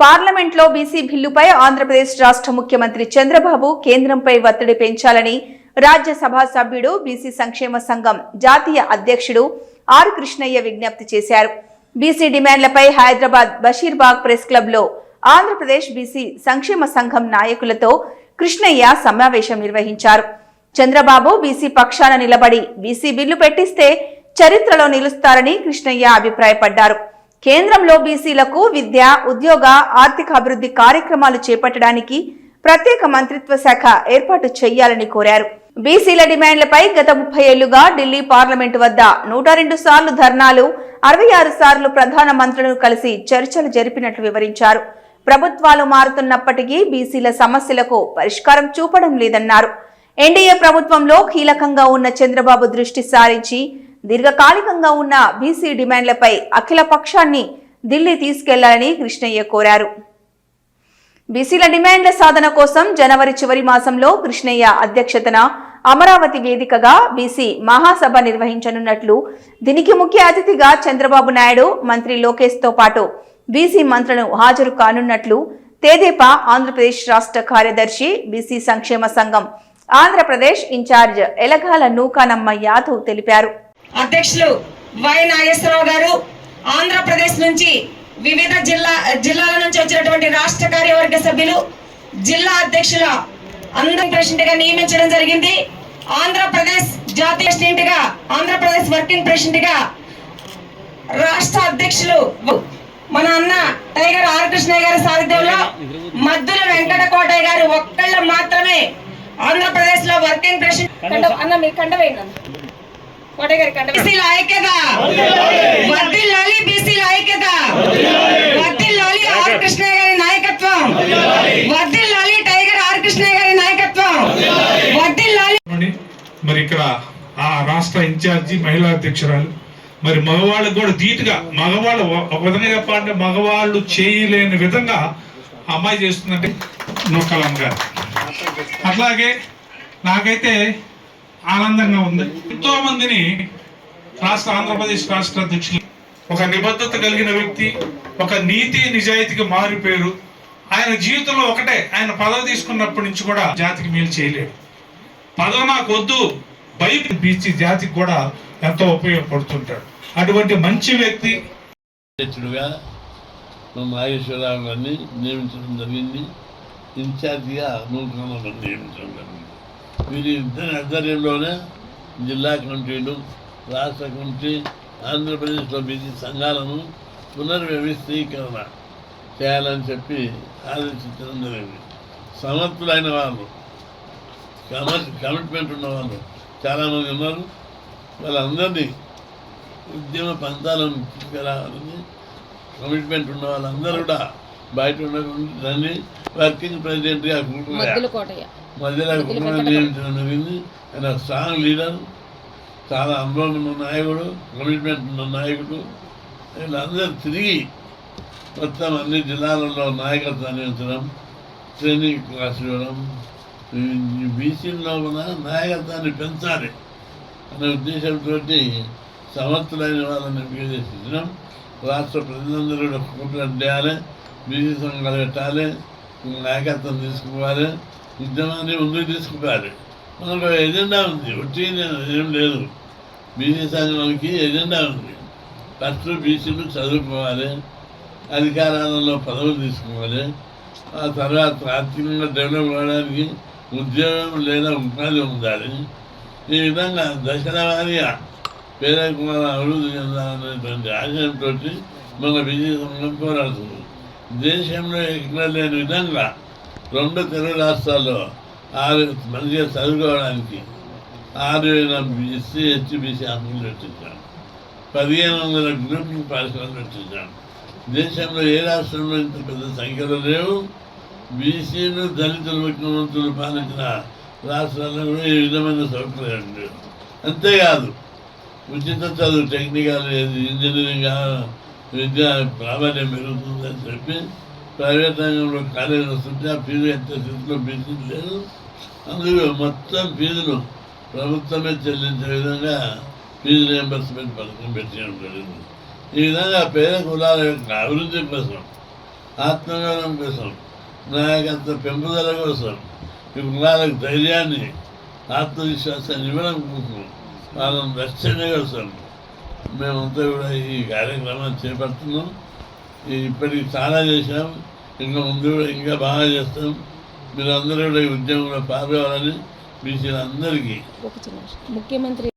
పార్లమెంట్లో బీసీ బిల్లుపై ఆంధ్రప్రదేశ్ రాష్ట్ర ముఖ్యమంత్రి చంద్రబాబు కేంద్రంపై ఒత్తిడి పెంచాలని రాజ్యసభ సభ్యుడు బీసీ సంక్షేమ సంఘం జాతీయ అధ్యక్షుడు ఆర్ కృష్ణయ్య విజ్ఞప్తి చేశారు. బీసీ డిమాండ్లపై హైదరాబాద్ బషీర్బాగ్ ప్రెస్ క్లబ్లో ఆంధ్రప్రదేశ్ బీసీ సంక్షేమ సంఘం నాయకులతో కృష్ణయ్య సమావేశం నిర్వహించారు. చంద్రబాబు బీసీ పక్షాన నిలబడి బీసీ బిల్లు పెట్టిస్తే చరిత్రలో నిలుస్తారని కృష్ణయ్య అభిప్రాయపడ్డారు. కేంద్రంలో బీసీలకు విద్య ఉద్యోగ ఆర్థిక అభివృద్ధి కార్యక్రమాలు చేపట్టడానికి ప్రత్యేక మంత్రిత్వ శాఖ ఏర్పాటు చేయాలని కోరారు. బీసీల డిమాండ్లపై గత ముప్పై ఏళ్ళుగా ఢిల్లీ పార్లమెంటు వద్ద నూట రెండు సార్లు ధర్నాలు అరవై ఆరు సార్లు ప్రధాన మంత్రులను కలిసి చర్చలు జరిపినట్లు వివరించారు. ప్రభుత్వాలు మారుతున్నప్పటికీ బీసీల సమస్యలకు పరిష్కారం చూపడం లేదన్నారు. ఎన్డీఏ ప్రభుత్వంలో కీలకంగా ఉన్న చంద్రబాబు దృష్టి సారించి దీర్ఘకాలికంగా ఉన్న బీసీ డిమాండ్లపై అఖిల పక్షాన్ని ఢిల్లీ తీసుకెళ్ళాలని కృష్ణయ్య కోరారు. బీసీల డిమాండ్ల సాధన కోసం జనవరి చివరి మాసంలో కృష్ణయ్య అధ్యక్షతన అమరావతి వేదికగా బీసీ మహాసభ నిర్వహించనున్నట్లు దీనికి ముఖ్య అతిథిగా చంద్రబాబు నాయుడు మంత్రి లోకేష్తో పాటు బీసీ మంత్రులను హాజరు కానున్నట్లు తేదేపా ఆంధ్రప్రదేశ్ రాష్ట్ర కార్యదర్శి బీసీ సంక్షేమ సంఘం ఆంధ్రప్రదేశ్ ఇన్ఛార్జ్ ఎలగాల నూకానమ్మ యాదవ్ తెలిపారు. అధ్యక్షులు వై నాగేశ్వరరావు గారు ఆంధ్రప్రదేశ్ నుంచి వివిధ జిల్లా జిల్లాల నుంచి వచ్చినటువంటి రాష్ట్ర కార్యవర్గ సభ్యులు జిల్లా అధ్యక్షుల అందరం ప్రెసిడెంట్గా నియమించడం జరిగింది. ఆంధ్రప్రదేశ్ జాతీయ ప్రెసిడెంట్గా ఆంధ్రప్రదేశ్ వర్కింగ్ ప్రెసిడెంట్గా రాష్ట్ర అధ్యక్షులు మన అన్న టైగర్ ఆర్ కృష్ణయ్య గారి సారథ్యంలో మద్దుల వెంకట కోటయ్య గారు ఒక్కళ్ళు మాత్రమే ఆంధ్రప్రదేశ్లో వర్కింగ్ ప్రెసిడెంట్. అన్న మీరు కండవేయండి అన్న. కోటయ్య గారి కండ బీసీల ఐక్యత. వర్ధిల్లాలి బీసీల ఐక్యత. వర్ధిల్లాలి ఆర్ కృష్ణయ్య గారి నాయకత్వం. టైగర్ ఆర్ కృష్ణయ్య గారి నాయకత్వం. మరి ఇక్కడ ఆ రాష్ట్ర ఇన్ఛార్జి మహిళా అధ్యక్షురాలు. మరి మగవాళ్ళకు కూడా ధీటుగా మగవాళ్ళు ఒక- విధంగా చెప్పాలంటే మగవాళ్ళు చేయలేని విధంగా అమ్మాయి చేస్తుందంటే నూకలం గారు అట్లాగే నాకైతే ఆనందంగా ఉంది. ఎంతో మందిని రాష్ట్ర ఆంధ్రప్రదేశ్ రాష్ట్ర అధ్యక్షులు ఒక నిబద్ధత కలిగిన వ్యక్తి ఒక నీతి నిజాయితీకి మారిపోయారు ఆయన జీవితంలో ఒకటే ఆయన పదవి తీసుకున్నప్పటి నుంచి కూడా జాతికి మేలు చేయలేడు పదవి నాకు వద్దు బయట బీచి జాతికి కూడా ఎంతో ఉపయోగపడుతుంటాడు. అటువంటి మంచి వ్యక్తి అధ్యక్షుడుగా మా నాగేశ్వరరావు గారిని నియమించడం జరిగింది. ఇన్ఛార్జిగా నూతన నియమించడం జరిగింది. వీరి ఇద్దరి ఆధ్వర్యంలోనే జిల్లా కమిటీలు రాష్ట్ర కమిటీ ఆంధ్రప్రదేశ్లో బీసీ సంఘాలను పునర్వ్యవస్థీకరణ చేయాలని చెప్పి ఆదేశించడం జరిగింది. సమర్థులైన వాళ్ళు కమిట్ కమిట్మెంట్ ఉన్న వాళ్ళు చాలామంది ఉన్నారు. వాళ్ళందరినీ ఉద్యమ పంతాలను తీసుకురావాలని కమిట్మెంట్ ఉన్న వాళ్ళందరూ కూడా బయట ఉన్నటువంటి దాన్ని వర్కింగ్ ప్రెసిడెంట్గా మధ్యలో జరిగింది ఆయన స్ట్రాంగ్ లీడర్. చాలా అనుభవం ఉన్న నాయకుడు. కమిట్మెంట్ ఉన్న నాయకుడు. వీళ్ళందరూ తిరిగి మొత్తం అన్ని జిల్లాలలో నాయకత్వాన్ని ఉంచడం ట్రైనింగ్ క్లాస్ ఇవ్వడం బీసీలో కూడా నాయకత్వాన్ని పెంచాలి అనే ఉద్దేశంతో సమర్థులైన వాళ్ళని ఎంపిక చేసేసినాం రాష్ట్ర ప్రజలందరూ కూడా కూటమి చేయాలి బీసీ కలగట్టాలి పెట్టాలి నాయకత్వం తీసుకోవాలి ఉద్యమాన్ని ముందుకు తీసుకోవాలి మనకు ఎజెండా ఉంది వచ్చి ఏం లేదు. బీసీ సంఘానికి ఎజెండా ఉంది. ఫస్ట్ బీసీలు చదువుకోవాలి అధికారాలలో పదవులు తీసుకోవాలి ఆ తర్వాత ఆర్థికంగా డెవలప్ అవ్వడానికి ఉద్యోగం లేదా ఉపాధి ఉండాలి. ఈ విధంగా దశల వారీగా కుమార అభివృద్ధి చెందాలనేటువంటి ఆశయంతో మన విజయ సంఘం పోరాడుతుంది దేశంలో ఎక్కడ లేని విధంగా రెండు తెలుగు రాష్ట్రాల్లో ఆరు మంచిగా చదువుకోవడానికి ఆరు వేల ఎస్సీ ఎస్టీ బీసీ అమలు పెట్టించాం పదిహేను వందల గ్రూప్ పాఠశాలలు పెట్టించాం దేశంలో ఏ రాష్ట్రంలో ఇంత పెద్ద సంఖ్యలో లేవు? బీసీలు దళితులు ముఖ్యమంత్రులు పాలించిన రాష్ట్రాల్లో కూడా ఈ విధమైన సౌకర్యాలు లేవు. అంతేకాదు ఉచిత చదువు టెక్నికల్ ఇంజనీరింగ్ విద్య ప్రాధాన్యం పెరుగుతుందని చెప్పి ప్రైవేట్ రంగంలో కాలేజీలు వస్తుంటే ఆ ఫీజు ఎంత స్థితిలో బీసీ లేదు అందులో మొత్తం ఫీజులు ప్రభుత్వమే చెల్లించే విధంగా ఫీజు రియంబర్స్మెంట్ పథకం పెట్టడం జరిగింది. ఈ విధంగా పేద కులాల యొక్క అభివృద్ధి కోసం ఆత్మగౌరవం కోసం నాయకత్వ పెంపుదల కోసం ఈ కులాలకు ధైర్యాన్ని ఆత్మవిశ్వాసాన్ని ఇవ్వడం కోసం వాళ్ళని రక్షణ కోసం మేమంతా కూడా ఈ కార్యక్రమాన్ని చేపడుతున్నాం. ఇప్పటికి చాలా చేశాం. ఇంకా ముందు కూడా ఇంకా బాగా చేస్తాం. మీరందరూ కూడా ఈ ఉద్యమంలో పాల్గొవాలని బీసీలందరికీ ఒక ముఖ్యమంత్రి